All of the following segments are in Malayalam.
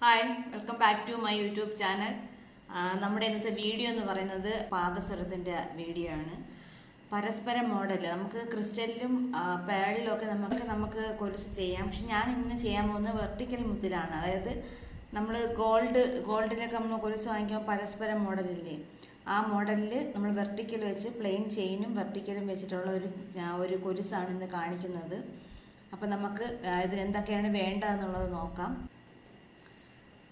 Hi welcome back to my YouTube channel നമ്മുടെ ഇന്നത്തെ വീഡിയോ എന്ന് പറയുന്നത് പാദസരത്തിന്റെ വീഡിയോ ആണ്. പരസ്പര മോഡൽ നമുക്ക് ക്രിസ്റ്റലിലും പേളിലും ഒക്കെ നമുക്ക് നമുക്ക് കൊലുസ് ചെയ്യാം. പക്ഷെ ഞാൻ ഇന്ന് ചെയ്യാൻ പോകുന്നത് വെർട്ടിക്കൽ മുത്തിലാണ് അതായത് നമ്മൾ ഗോൾഡ് ഗോൾഡിലൊക്കെ നമ്മൾ കൊലുസ് വാങ്ങിക്കുമ്പോൾ പരസ്പര മോഡലില്ലേ ആ മോഡലിൽ നമ്മൾ വെർട്ടിക്കൽ വെച്ച് പ്ലെയിൻ ചെയിനും വെർട്ടിക്കലും വെച്ചിട്ടുള്ള ഒരു ഒരു കൊലുസാണ് ഇന്ന് കാണിക്കുന്നത്. അപ്പം നമുക്ക് ഇതിനെന്തൊക്കെയാണ് വേണ്ടതെന്നുള്ളത് നോക്കാം.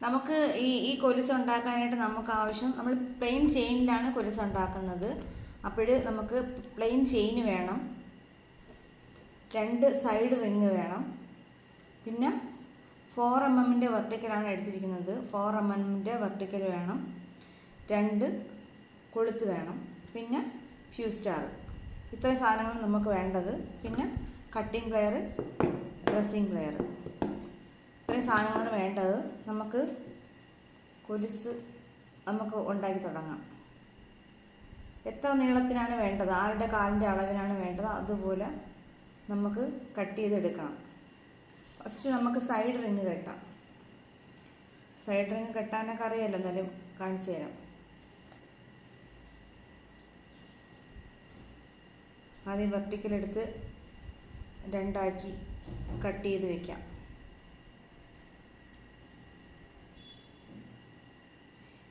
നമുക്ക് ഈ ഈ കൊലുസ് ഉണ്ടാക്കാനായിട്ട് നമുക്ക് ആവശ്യം നമ്മൾ പ്ലെയിൻ ചെയിനിലാണ് കൊലുസ് ഉണ്ടാക്കുന്നത് അപ്പോൾ നമുക്ക് പ്ലെയിൻ ചെയിൻ വേണം. രണ്ട് സൈഡ് റിങ് വേണം. പിന്നെ ഫോർ എം എമ്മിന്റെ വെർട്ടിക്കലാണ് എടുത്തിരിക്കുന്നത്. ഫോർ എം എമ്മിന്റെ വെർട്ടിക്കൽ വേണം. രണ്ട് കൊളുത്ത് വേണം. പിന്നെ ഫ്യൂ സ്റ്റാർ ഇത്രയും സാധനങ്ങൾ നമുക്ക് വേണ്ടത്. പിന്നെ കട്ടിംഗ് പ്ലെയർ ഡ്രസ്സിങ് പ്ലെയർ സാധനങ്ങളാണ് വേണ്ടത്. നമുക്ക് കൊലുസ് നമുക്ക് ഉണ്ടാക്കി തുടങ്ങാം. എത്ര നീളത്തിനാണ് വേണ്ടത്? ആരുടെ കാലിന്റെ അളവിനാണ് വേണ്ടത്? അതുപോലെ നമുക്ക് കട്ട് ചെയ്തെടുക്കണം. ഫസ്റ്റ് നമുക്ക് സൈഡ് റിങ് കെട്ടാം. സൈഡ് റിങ് കെട്ടാനൊക്കെ അറിയാമല്ലോ എന്നാലും കാണിച്ചു തരാം. ആദ്യം വെർട്ടിക്കലെടുത്ത് രണ്ടാക്കി കട്ട് ചെയ്ത് വെക്കാം.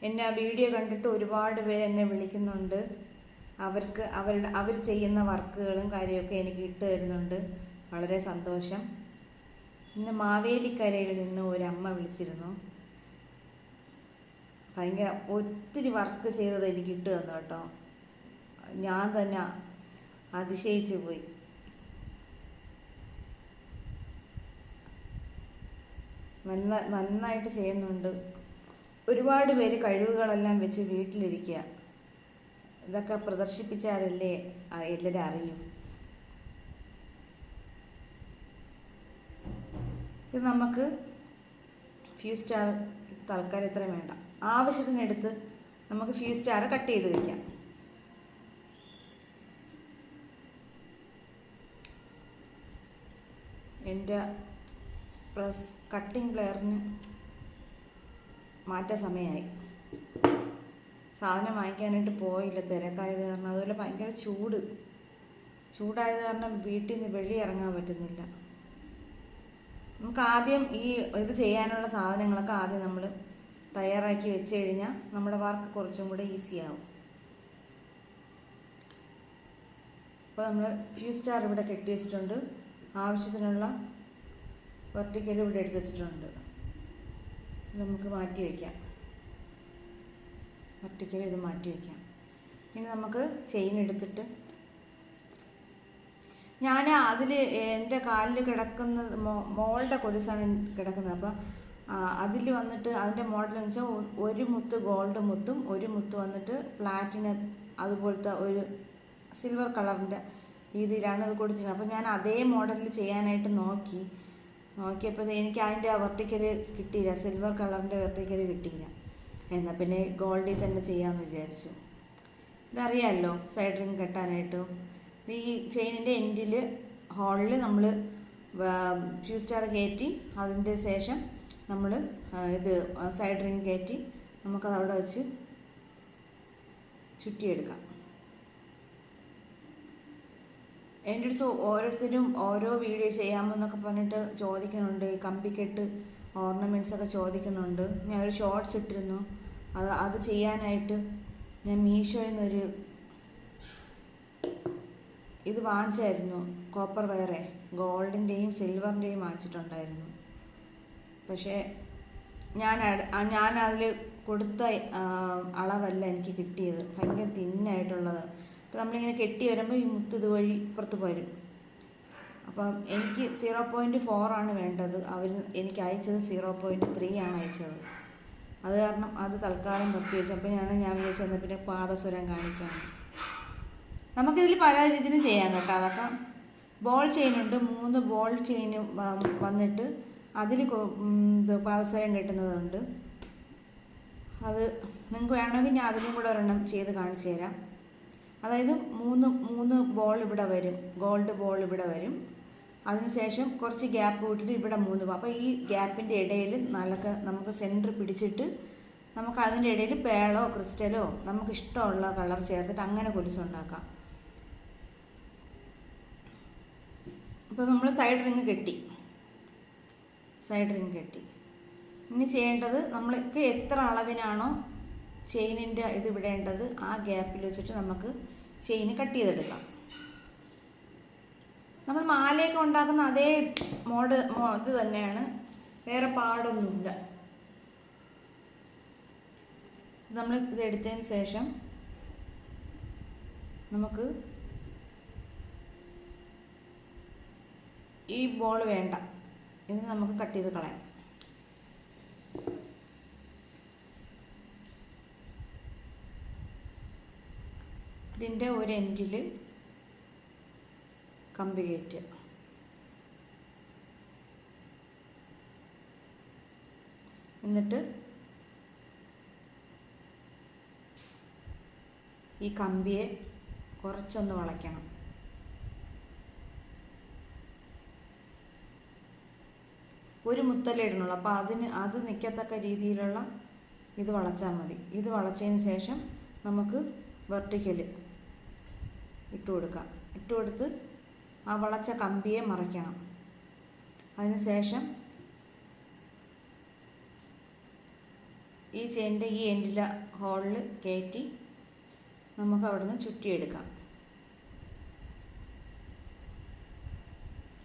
എന്നെ ആ വീഡിയോ കണ്ടിട്ട് ഒരുപാട് പേര് എന്നെ വിളിക്കുന്നുണ്ട്. അവർക്ക് അവരുടെ അവർ ചെയ്യുന്ന വർക്കുകളും കാര്യമൊക്കെ എനിക്ക് ഇട്ട് തരുന്നുണ്ട്. വളരെ സന്തോഷം. ഇന്ന് മാവേലിക്കരയിൽ നിന്ന് ഒരമ്മ വിളിച്ചിരുന്നു. ഭയങ്കര ഒത്തിരി വർക്ക് ചെയ്തത് എനിക്ക് ഇട്ട് തന്നു കേട്ടോ. ഞാൻ തന്നെ അതിശയിച്ചു പോയി. നന്ന നന്നായിട്ട് ചെയ്യുന്നുണ്ട്. ഒരുപാട് പേര് കഴിവുകളെല്ലാം വെച്ച് വീട്ടിലിരിക്കുക. ഇതൊക്കെ പ്രദർശിപ്പിച്ചാലല്ലേ എല്ലാവരും അറിയും. ഇത് നമുക്ക് ഫ്യൂ സ്റ്റാർ തൽക്കാലം ഇത്രയും വേണ്ട. ആവശ്യത്തിനെടുത്ത് നമുക്ക് ഫ്യൂ സ്റ്റാർ കട്ട് ചെയ്ത് വയ്ക്കാം എന്റെ പ്രസ് കട്ടിംഗ് പ്ലെയറിന് മാറ്റാൻ സമയമായി സാധനം വാങ്ങിക്കാനായിട്ട് പോയില്ല തിരക്കായത് കാരണം. അതുപോലെ ഭയങ്കര ചൂട്. ചൂടായത് കാരണം വീട്ടിൽ നിന്ന് വെളി ഇറങ്ങാൻ പറ്റുന്നില്ല. നമുക്ക് ആദ്യം ഈ ഇത് ചെയ്യാനുള്ള സാധനങ്ങളൊക്കെ ആദ്യം നമ്മൾ തയ്യാറാക്കി വെച്ച് കഴിഞ്ഞാൽ നമ്മുടെ വർക്ക് കുറച്ചും കൂടെ ഈസി ആവും. അപ്പോൾ നമ്മൾ ഫ്യൂ സ്റ്റാർ ഇവിടെ കെട്ടി വെച്ചിട്ടുണ്ട്. ആവശ്യത്തിനുള്ള വെർട്ടിക്കൽ ഇവിടെ എടുത്ത് വെച്ചിട്ടുണ്ട്. നമുക്ക് മാറ്റി വയ്ക്കാം ഒറ്റയ്ക്ക് ഇത് മാറ്റി വയ്ക്കാം ഇനി നമുക്ക് ചെയിൻ എടുത്തിട്ട് ഞാൻ അതിൽ എന്റെ കാലിൽ കിടക്കുന്നത് മോളുടെ കൊലുസാണ് കിടക്കുന്നത്. അപ്പം അതിൽ വന്നിട്ട് അതിന്റെ മോഡൽ എന്ന് വെച്ചാൽ ഒരു മുത്ത് ഗോൾഡ് മുത്തും ഒരു മുത്ത് വന്നിട്ട് പ്ലാറ്റിനം അതുപോലത്തെ ഒരു സിൽവർ കളറിന്റെ രീതിയിലാണ് അത് കൊടുത്തിരുന്നത് അപ്പോൾ ഞാൻ അതേ മോഡലിൽ ചെയ്യാനായിട്ട് നോക്കി. നോക്കിയപ്പോൾ എനിക്ക് അതിന്റെ വെർട്ടിക്കൽ കിട്ടിയില്ല. സിൽവർ കളറിന്റെ വെർട്ടിക്കൽ കിട്ടിയില്ല. എന്നാൽ പിന്നെ ഗോൾഡിൽ തന്നെ ചെയ്യാമെന്ന് വിചാരിച്ചു. ഇതറിയാമല്ലോ സൈഡ് റിങ് കെട്ടാനായിട്ട്. ഈ ചെയിനിന്റെ എൻഡിൽ ഹോളിൽ നമ്മൾ ഫ്യൂ സ്റ്റാർ കയറ്റി അതിന്റെ ശേഷം നമ്മൾ ഇത് സൈഡ് റിങ് കയറ്റി നമുക്കത് അവിടെ വെച്ച് ചുറ്റിയെടുക്കാം. എന്റെ അടുത്ത് ഓരോരുത്തരും ഓരോ വീഡിയോ ചെയ്യാമോ എന്നൊക്കെ പറഞ്ഞിട്ട് ചോദിക്കുന്നുണ്ട്. കമ്പിക്കെട്ട് ഓർണമെന്റ്സ് ഒക്കെ ചോദിക്കുന്നുണ്ട്. ഞാൻ ഒരു ഷോർട്സ് ഇട്ടിരുന്നു. അത് അത് ചെയ്യാനായിട്ട് ഞാൻ മീഷോ എന്നൊരു ഇത് വാങ്ങിച്ചായിരുന്നു. കോപ്പർ വയറെ. ഗോൾഡിന്റെയും സിൽവറിന്റെയും വാങ്ങിച്ചിട്ടുണ്ടായിരുന്നു. പക്ഷേ ഞാൻ ഞാൻ അതിൽ കൊടുത്ത അളവല്ല എനിക്ക് കിട്ടിയത്. ഭയങ്കര തിന്നായിട്ടുള്ളത്. അപ്പോൾ നമ്മളിങ്ങനെ കെട്ടി വരുമ്പോൾ ഈ മുത്ത് ഇതുവഴി പുറത്ത് വരും അപ്പം എനിക്ക് സീറോ പോയിന്റ് ഫോറാണ് വേണ്ടത്. അവർ എനിക്ക് അയച്ചത് സീറോ പോയിന്റ് ത്രീ ആണ് അയച്ചത്. അത് കാരണം അത് തൽക്കാലം നിർത്തി വെച്ചു. അപ്പോൾ ഞാൻ ഞാൻ വിചാരിച്ചു എന്നാൽ പിന്നെ പാദസ്വരം കാണിക്കാം നമുക്കിതിൽ പല രീതിയിലും ചെയ്യാം കേട്ടോ. അതൊക്കെ ബോൾ ചെയിനുണ്ട് മൂന്ന് ബോൾ ചെയിൻ വന്നിട്ട് അതിൽ പാദസ്വരം കെട്ടുന്നതുണ്ട്. അത് നിങ്ങൾക്ക് വേണമെങ്കിൽ ഞാൻ അതിലും കൂടെ ഒരെണ്ണം ചെയ്ത് കാണിച്ചു തരാം. അതായത് മൂന്ന് മൂന്ന് ബോൾ ഇവിടെ വരും. ഗോൾഡ് ബോൾ ഇവിടെ വരും. അതിനുശേഷം കുറച്ച് ഗ്യാപ്പ് വിട്ടിട്ട് ഇവിടെ മൂന്ന് അപ്പോൾ ഈ ഗ്യാപ്പിന്റെ ഇടയിൽ നല്ല നമുക്ക് സെന്റർ പിടിച്ചിട്ട് നമുക്ക് അതിന്റെ ഇടയിൽ പേളോ ക്രിസ്റ്റലോ നമുക്ക് ഇഷ്ടമുള്ള കളർ ചേർത്തിട്ട് അങ്ങനെ കൊലുസുണ്ടാക്കാം അപ്പോൾ നമ്മൾ സൈഡ് റിങ് കെട്ടി. സൈഡ് റിങ് കെട്ടി. ഇനി ചെയ്യേണ്ടത് നമ്മൾക്ക് എത്ര അളവിനാണോ ചെയിനിന്റെ ഇത് വിടേണ്ടത് ആ ഗ്യാപ്പിൽ വെച്ചിട്ട് നമുക്ക് ചെയിൻ കട്ട് ചെയ്തെടുക്കാം. നമ്മൾ മാലയൊക്കെ ഉണ്ടാക്കുന്ന അതേ മോഡ് ഇത് തന്നെയാണ്. വേറെ പാടൊന്നുമില്ല. നമ്മൾ ഇത് എടുത്തതിന് ശേഷം നമുക്ക് ഈ ബോൾ വേണ്ട. ഇത് നമുക്ക് കട്ട് ചെയ്ത് കളയാം. ഇതിന്റെ ഒരു എൻഡിൽ കമ്പി കയറ്റുക. എന്നിട്ട് ഈ കമ്പിയെ കുറച്ചൊന്ന് വളയ്ക്കണം. ഒരു മുത്തലേ ഇടണുള്ളൂ അപ്പോൾ അതിന് അത് നിൽക്കത്തക്ക രീതിയിലുള്ള ഇത് വളച്ചാൽ മതി. ഇത് വളച്ചതിന് ശേഷം നമുക്ക് വെർട്ടിക്കൽ ഇട്ട് കൊടുക്കുക ഇട്ട് കൊടുത്ത് ആ വളച്ച കമ്പിയെ മറയ്ക്കണം അതിന് ശേഷം ഈ ചെയിന്റെ ഈ എൻഡിലെ ഹോളിൽ കയറ്റി നമുക്ക് അവിടുന്ന് ചുറ്റിയെടുക്കാം.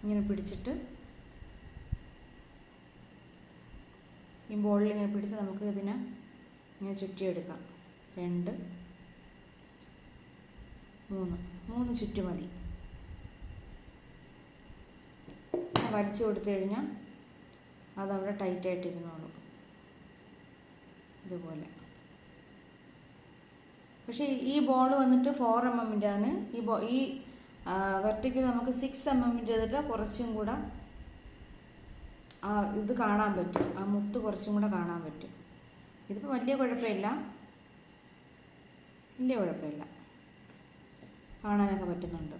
ഇങ്ങനെ പിടിച്ചിട്ട് ഈ ബോളിൽ ഇങ്ങനെ പിടിച്ച് നമുക്ക് ഇതിനെ ഇങ്ങനെ ചുറ്റിയെടുക്കാം. രണ്ട് മൂന്ന്. മൂന്ന് ചുറ്റു മതി. വലിച്ചു കൊടുത്തു കഴിഞ്ഞാൽ അതവിടെ ടൈറ്റായിട്ടിരുന്നോളും ഇതുപോലെ. പക്ഷേ ഈ ബോൾ വന്നിട്ട് ഫോർ എം എമ്മിന്റെ ആണ്. ഈ ബോ ഈ വെർട്ടിക്കൽ നമുക്ക് സിക്സ് എം എമ്മിന്റെ ചെയ്തിട്ട് കുറച്ചും കൂടെ ഇത് കാണാൻ പറ്റും. ആ മുത്ത് കുറച്ചും കൂടെ കാണാൻ പറ്റും. ഇതിപ്പോൾ വലിയ കുഴപ്പമില്ല. വലിയ കുഴപ്പമില്ല. കാണാനൊക്കെ പറ്റുന്നുണ്ട്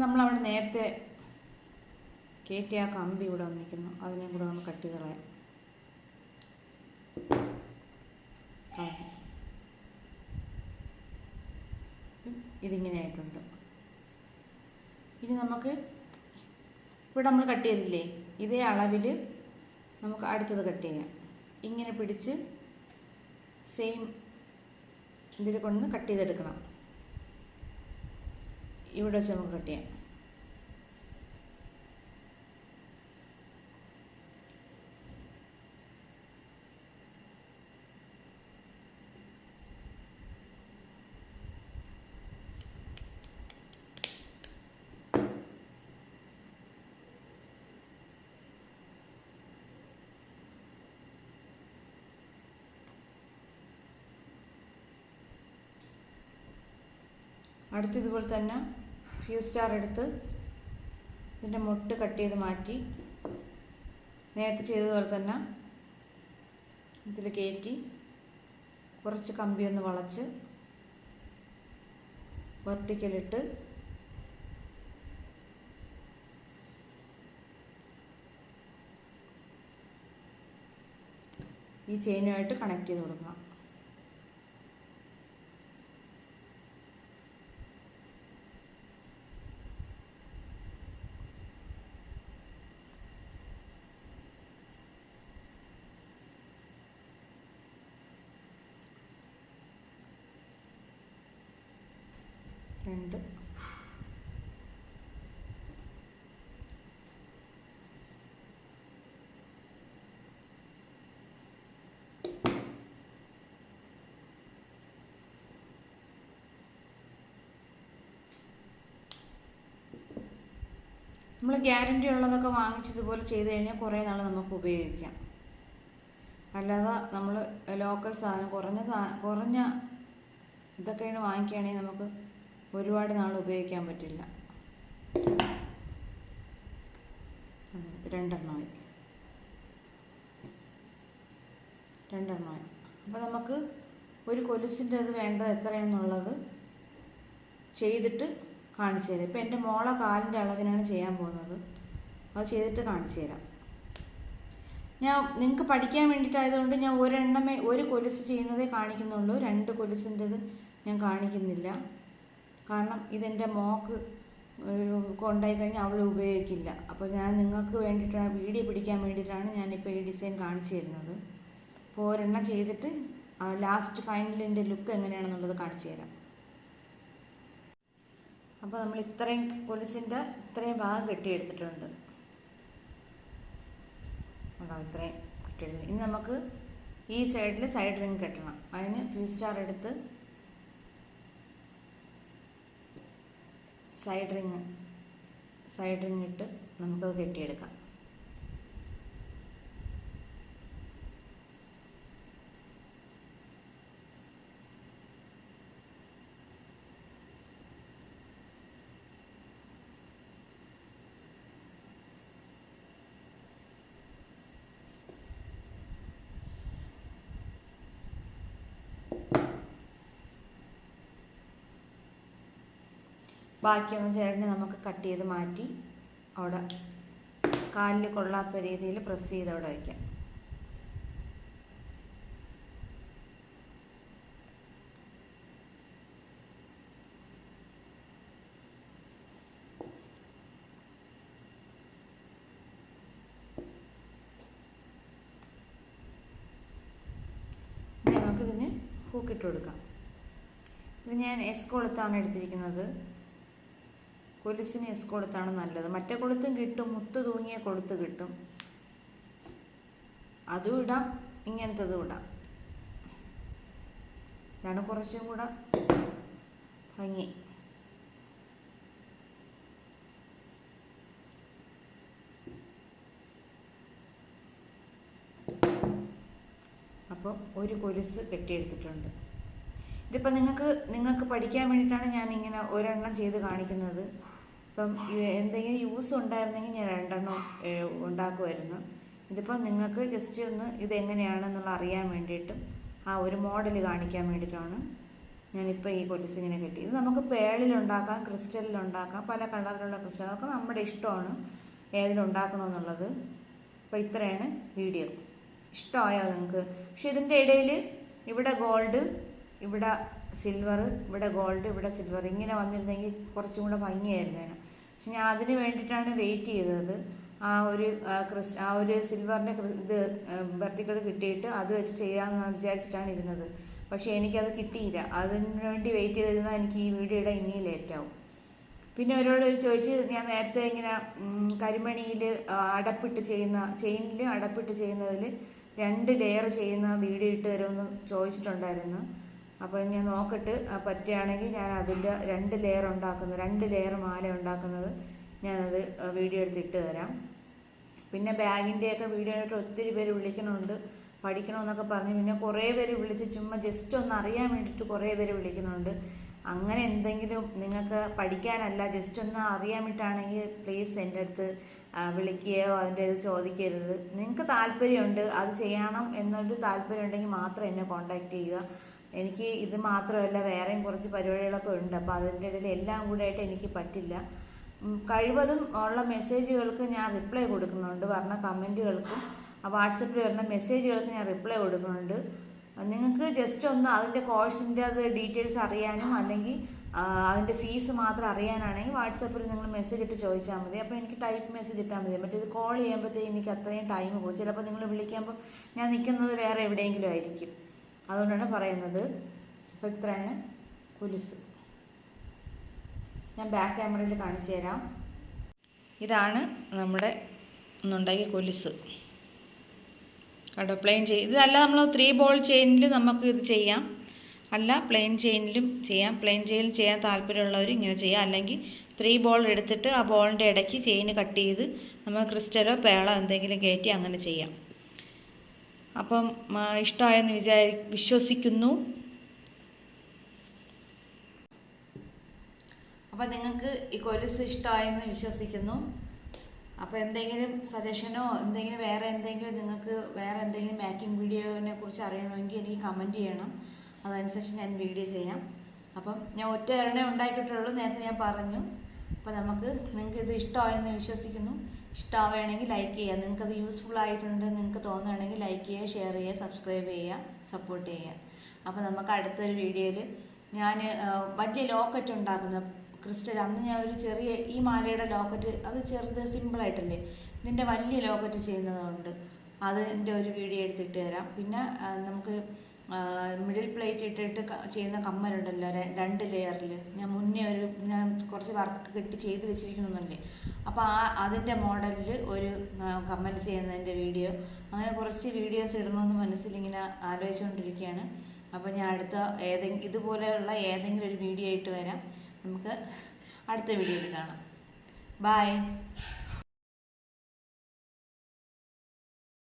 നമ്മളവിടെ നേരത്തെ കയറ്റിയ കമ്പി ഇവിടെ വന്നിരിക്കുന്നു അതിനെ കൂടെ ഒന്ന് കട്ട് കളയാം. ഇതിങ്ങനെ ആയിട്ടുണ്ട് ഇനി നമുക്ക് ഇവിടെ നമ്മൾ കട്ട് ചെയ്തില്ലേ? ഇതേ അളവിൽ നമുക്ക് അടുത്തത് കട്ട് ചെയ്യാം. ഇങ്ങനെ പിടിച്ച് സെയിം ഇതിൽ കൊണ്ട് കട്ട് ചെയ്തെടുക്കണം. ഇവിടെ വെച്ച് നമുക്ക് കട്ട് ചെയ്യാം. അടുത്ത് ഇതുപോലെ തന്നെ ഫ്യൂ സ്റ്റാർ എടുത്ത് ഇതിന്റെ മുട്ട് കട്ട് ചെയ്ത് മാറ്റി നേരത്തെ ചെയ്തതുപോലെ തന്നെ ഇതിൽ കയറ്റി കുറച്ച് കമ്പി ഒന്ന് വളച്ച് വെർട്ടിക്കലിട്ട് ഈ ചെയിനുമായിട്ട് കണക്ട് ചെയ്ത് കൊടുക്കണം രണ്ട് നമ്മൾ ഗ്യാരണ്ടി ഉള്ളതൊക്കെ വാങ്ങിച്ചതുപോലെ ചെയ്ത് കഴിഞ്ഞാൽ കുറേ നാൾ നമുക്ക് ഉപയോഗിക്കാം. അല്ലാതെ നമ്മൾ ലോക്കൽ സാധനം കുറഞ്ഞ സാ കുറഞ്ഞ ഇതൊക്കെയാണ് വാങ്ങിക്കുകയാണെങ്കിൽ നമുക്ക് ഒരുപാട് നാൾ ഉപയോഗിക്കാൻ പറ്റില്ല. രണ്ടെണ്ണമായി രണ്ടെണ്ണമായി അപ്പോൾ നമുക്ക് ഒരു കൊലുസിന്റെ അത് വേണ്ടത് എത്രയാണെന്നുള്ളത് ചെയ്തിട്ട് കാണിച്ചു തരാം. ഇപ്പം എന്റെ മോളെ കാലിന്റെ അളവിനാണ് ചെയ്യാൻ പോകുന്നത്. അത് ചെയ്തിട്ട് കാണിച്ചു തരാം. ഞാൻ നിങ്ങൾക്ക് പഠിക്കാൻ വേണ്ടിയിട്ടായതുകൊണ്ട് ഞാൻ ഒരെണ്ണമേ ഒരു കൊലുസ് ചെയ്യുന്നതേ കാണിക്കുന്നുള്ളൂ. രണ്ട് കൊലുസിന്റെത് ഞാൻ കാണിക്കുന്നില്ല. കാരണം ഇതെന്റെ മോക്ക് കൊണ്ടായി കഴിഞ്ഞാൽ അവൾ ഉപയോഗിക്കില്ല. അപ്പോൾ ഞാൻ നിങ്ങൾക്ക് വേണ്ടിയിട്ടാണ് വീഡിയോ പിടിക്കാൻ വേണ്ടിയിട്ടാണ് ഞാനിപ്പോൾ ഈ ഡിസൈൻ കാണിച്ചു തരുന്നത്. അപ്പോൾ ഒരെണ്ണം ചെയ്തിട്ട് ലാസ്റ്റ് ഫൈനലിന്റെ ലുക്ക് എങ്ങനെയാണെന്നുള്ളത് കാണിച്ചു തരാം. അപ്പോൾ നമ്മൾ ഇത്രയും കൊലുസിന്റെ ഇത്രയും ഭാഗം കെട്ടിയെടുത്തിട്ടുണ്ട്. ഉണ്ടാവും ഇത്രയും കെട്ടിയെടുത്ത് ഇനി നമുക്ക് ഈ സൈഡിൽ സൈഡ് റിങ് കെട്ടണം. അതിന് ഫ്യൂ സ്റ്റാർ എടുത്ത് സൈഡ് റിങ് സൈഡ് റിങ് ഇട്ട് നമുക്കത് കെട്ടിയെടുക്കാം. ബാക്കിയൊന്നും ചേട്ടനെ നമുക്ക് കട്ട് ചെയ്ത് മാറ്റി അവിടെ കാലിൽ കൊള്ളാത്ത രീതിയിൽ പ്രസ് ചെയ്ത് അവിടെ വയ്ക്കാം നമുക്കിതിന് ഹൂക്കിട്ട് കൊടുക്കാം. ഇത് ഞാൻ എസ് കൊളുത്താണ് എടുത്തിരിക്കുന്നത്. കൊലുസിന് എസ് കൊടുത്താണ് നല്ലത്. മറ്റേ കൊളുത്തും കിട്ടും മുത്ത് തൂങ്ങിയ കൊളുത്ത് കിട്ടും. അതും ഇടാം ഇങ്ങനത്തതും ഇടാം. ഇതാണ് കുറച്ചും കൂടെ ഭംഗി. അപ്പോൾ ഒരു കൊലുസ് കെട്ടിയെടുത്തിട്ടുണ്ട്. ഇതിപ്പോൾ നിങ്ങൾക്ക് നിങ്ങൾക്ക് പഠിക്കാൻ വേണ്ടിയിട്ടാണ് ഞാൻ ഇങ്ങനെ ഒരെണ്ണം ചെയ്ത് കാണിക്കുന്നത്. ഇപ്പം എന്തെങ്കിലും യൂസ് ഉണ്ടായിരുന്നെങ്കിൽ ഞാൻ രണ്ടെണ്ണം ഉണ്ടാക്കുമായിരുന്നു ഇതിപ്പോൾ നിങ്ങൾക്ക് ജസ്റ്റ് ഒന്ന് ഇതെങ്ങനെയാണെന്നുള്ള അറിയാൻ വേണ്ടിയിട്ടും ആ ഒരു മോഡൽ കാണിക്കാൻ വേണ്ടിയിട്ടാണ് ഞാനിപ്പോൾ ഈ കൊലുസ് ഇങ്ങനെ കെട്ടി. ഇത് നമുക്ക് പേളിലുണ്ടാക്കാം ക്രിസ്റ്റലിലുണ്ടാക്കാം പല കളറിലുള്ള ക്രിസ്റ്റലൊക്കെ നമ്മുടെ ഇഷ്ടമാണ് ഏതിലുണ്ടാക്കണമെന്നുള്ളത് അപ്പോൾ ഇത്രയാണ് വീഡിയോ. ഇഷ്ടമായോ നിങ്ങൾക്ക്? പക്ഷെ ഇതിന്റെ ഇടയിൽ ഇവിടെ ഗോൾഡ് ഇവിടെ സിൽവർ ഇവിടെ ഗോൾഡ് ഇവിടെ സിൽവർ ഇങ്ങനെ വന്നിരുന്നെങ്കിൽ കുറച്ചും കൂടെ ഭംഗിയായിരുന്നേനെ പക്ഷെ ഞാൻ അതിന് വേണ്ടിയിട്ടാണ് വെയിറ്റ് ചെയ്തത്. ആ ഒരു ക്രിസ് ആ ഒരു സിൽവറിന്റെ ഇത് വെർട്ടിക്കൽ കിട്ടിയിട്ട് അത് വെച്ച് ചെയ്യാമെന്ന് വിചാരിച്ചിട്ടാണ് ഇരുന്നത്. പക്ഷേ എനിക്കത് കിട്ടിയില്ല. അതിന് വേണ്ടി വെയിറ്റ് ചെയ്തിരുന്നാൽ എനിക്ക് ഈ വീഡിയോയുടെ ഇനിയും ലേറ്റാവും പിന്നെ അവരോട് ചോദിച്ച് ഞാൻ നേരത്തെ ഇങ്ങനെ കരിമണിയിൽ അടപ്പിട്ട് ചെയ്യുന്ന ചെയിനിൽ അടപ്പിട്ട് ചെയ്യുന്നതിൽ രണ്ട് ലെയർ ചെയ്യുന്ന വീഡിയോ ഇട്ട് തരുമെന്ന് ചോദിച്ചിട്ടുണ്ടായിരുന്നു. അപ്പോൾ ഞാൻ നോക്കിട്ട് പറ്റുകയാണെങ്കിൽ ഞാൻ അതിന്റെ രണ്ട് ലെയർ ഉണ്ടാക്കുന്നത് രണ്ട് ലെയർ മാല ഉണ്ടാക്കുന്നത് ഞാനത് വീഡിയോ എടുത്തിട്ട് തരാം. പിന്നെ ബാഗിന്റെയൊക്കെ വീഡിയോ ആയിട്ട് ഒത്തിരി പേര് വിളിക്കുന്നുണ്ട് പഠിക്കണമെന്നൊക്കെ പറഞ്ഞ് പിന്നെ കുറേ പേര് വിളിച്ച് ചുമ്മാ ജസ്റ്റ് ഒന്ന് അറിയാൻ വേണ്ടിയിട്ട് കുറേ പേര് വിളിക്കുന്നുണ്ട്. അങ്ങനെ എന്തെങ്കിലും നിങ്ങൾക്ക് പഠിക്കാനല്ല ജസ്റ്റ് ഒന്ന് അറിയാൻ വേണ്ടിയിട്ടാണെങ്കിൽ പ്ലീസ് എന്റെ അടുത്ത് വിളിക്കുകയോ അതിന്റെ ഇത് ചോദിക്കരുത്. നിങ്ങൾക്ക് താല്പര്യമുണ്ട് അത് ചെയ്യണം എന്നൊരു താല്പര്യം ഉണ്ടെങ്കിൽ മാത്രം എന്നെ കോൺടാക്റ്റ് ചെയ്യുക. എനിക്ക് ഇത് മാത്രമല്ല വേറെയും കുറച്ച് പരിപാടികളൊക്കെ ഉണ്ട്. അപ്പോൾ അതിന്റെ ഇടയിൽ എല്ലാം കൂടെ ആയിട്ട് എനിക്ക് പറ്റില്ല. കഴിവതും ഉള്ള മെസ്സേജുകൾക്ക് ഞാൻ റിപ്ലൈ കൊടുക്കുന്നുണ്ട്. പറഞ്ഞ കമന്റുകൾക്കും വാട്സപ്പിൽ വരുന്ന മെസ്സേജുകൾക്ക് ഞാൻ റിപ്ലൈ കൊടുക്കുന്നുണ്ട്. നിങ്ങൾക്ക് ജസ്റ്റ് ഒന്ന് അതിന്റെ കോഴ്സിന്റെ അത് ഡീറ്റെയിൽസ് അറിയാനും അല്ലെങ്കിൽ അതിന്റെ ഫീസ് മാത്രം അറിയാനാണെങ്കിൽ വാട്സപ്പിൽ നിങ്ങൾ മെസ്സേജ് ഇട്ട് ചോദിച്ചാൽ മതി. അപ്പോൾ എനിക്ക് ടൈപ്പ് മെസ്സേജ് ഇട്ടാൽ മതി. മറ്റേത് കോൾ ചെയ്യുമ്പോഴത്തേക്ക് എനിക്ക് അത്രയും ടൈം പോകും. ചിലപ്പോൾ നിങ്ങൾ വിളിക്കുമ്പോൾ ഞാൻ നിൽക്കുന്നത് വേറെ എവിടെയെങ്കിലും ആയിരിക്കും. അതുകൊണ്ടാണ് പറയുന്നത്. അപ്പോൾ ഇത്രയാണ് കുലുസ്. ഞാൻ ബാക്ക് ക്യാമറയിൽ കാണിച്ചു തരാം. ഇതാണ് നമ്മുടെ ഒന്നുണ്ടാക്കിയ കൊലുസ്. കണ്ടോ പ്ലെയിൻ ചെയിൻ ഇതല്ല നമ്മൾ ത്രീ ബോൾ ചെയിനിൽ നമുക്ക് ഇത് ചെയ്യാം. അല്ല പ്ലെയിൻ ചെയിനിലും ചെയ്യാം. പ്ലെയിൻ ചെയിനിൽ ചെയ്യാൻ താല്പര്യമുള്ളവർ ഇങ്ങനെ ചെയ്യാം. അല്ലെങ്കിൽ ത്രീ ബോൾ എടുത്തിട്ട് ആ ബോളിന്റെ ഇടയ്ക്ക് ചെയിൻ കട്ട് ചെയ്ത് നമ്മൾ ക്രിസ്റ്റലോ പേളോ എന്തെങ്കിലും കയറ്റി അങ്ങനെ ചെയ്യാം. അപ്പം ഇഷ്ടമായെന്ന് വിചാരി വിശ്വസിക്കുന്നു. അപ്പം നിങ്ങൾക്ക് ഈ കൊലുസ് ഇഷ്ടമായെന്ന് വിശ്വസിക്കുന്നു. അപ്പോൾ എന്തെങ്കിലും സജഷനോ എന്തെങ്കിലും വേറെ എന്തെങ്കിലും നിങ്ങൾക്ക് വേറെ എന്തെങ്കിലും മേക്കിംഗ് വീഡിയോനെ കുറിച്ച് അറിയണമെങ്കിൽ എനിക്ക് കമന്റ് ചെയ്യണം. അതനുസരിച്ച് ഞാൻ വീഡിയോ ചെയ്യാം. അപ്പം ഞാൻ ഒറ്റ ഒരെണ്ണേ ഉണ്ടാക്കിയിട്ടുള്ളൂ നേരത്തെ ഞാൻ പറഞ്ഞു. അപ്പോൾ നമുക്ക് നിങ്ങൾക്ക് ഇത് ഇഷ്ടമായെന്ന് വിശ്വസിക്കുന്നു. ഇഷ്ടമാവുകയാണെങ്കിൽ ലൈക്ക് ചെയ്യുക. അത് യൂസ്ഫുൾ ആയിട്ടുണ്ട് നിങ്ങൾക്ക് തോന്നുകയാണെങ്കിൽ ലൈക്ക് ചെയ്യുക ഷെയർ ചെയ്യുക സബ്സ്ക്രൈബ് ചെയ്യുക സപ്പോർട്ട് ചെയ്യുക. അപ്പോൾ നമുക്ക് അടുത്തൊരു വീഡിയോയിൽ ഞാൻ വലിയ ലോക്കറ്റ് ഉണ്ടാക്കുന്ന. ക്രിസ്റ്റൽ അന്ന് ഞാൻ ഒരു ചെറിയ ഈ മാലയുടെ ലോക്കറ്റ് അത് ചെറുത് സിമ്പിളായിട്ടല്ലേ ഇതിന്റെ വലിയ ലോക്കറ്റ് ചെയ്യുന്നതുകൊണ്ട്. അതിന്റെ ഒരു വീഡിയോ എടുത്തിട്ട് തരാം. പിന്നെ നമുക്ക് മിഡിൽ പ്ലേറ്റ് ഇട്ടിട്ട് ചെയ്യുന്ന കമ്മലുണ്ടല്ലോ രണ്ട് ലെയറിൽ ഞാൻ മുന്നേ ഒരു ഞാൻ കുറച്ച് വർക്ക് കെട്ടി ചെയ്ത് വെച്ചിരിക്കുന്നുണ്ടല്ലേ. അപ്പോൾ ആ അതിന്റെ മോഡലിൽ ഒരു കമ്മൽ ചെയ്യുന്നതിന്റെ വീഡിയോ അങ്ങനെ കുറച്ച് വീഡിയോസ് ഇടണമെന്ന് മനസ്സിലിങ്ങനെ ആലോചിച്ചുകൊണ്ടിരിക്കുകയാണ് അപ്പോൾ ഞാൻ അടുത്ത ഏതെങ്കിലും ഇതുപോലെയുള്ള ഏതെങ്കിലും ഒരു വീഡിയോ ആയിട്ട് വരാം. നമുക്ക് അടുത്ത വീഡിയോയിൽ കാണാം. ബായ്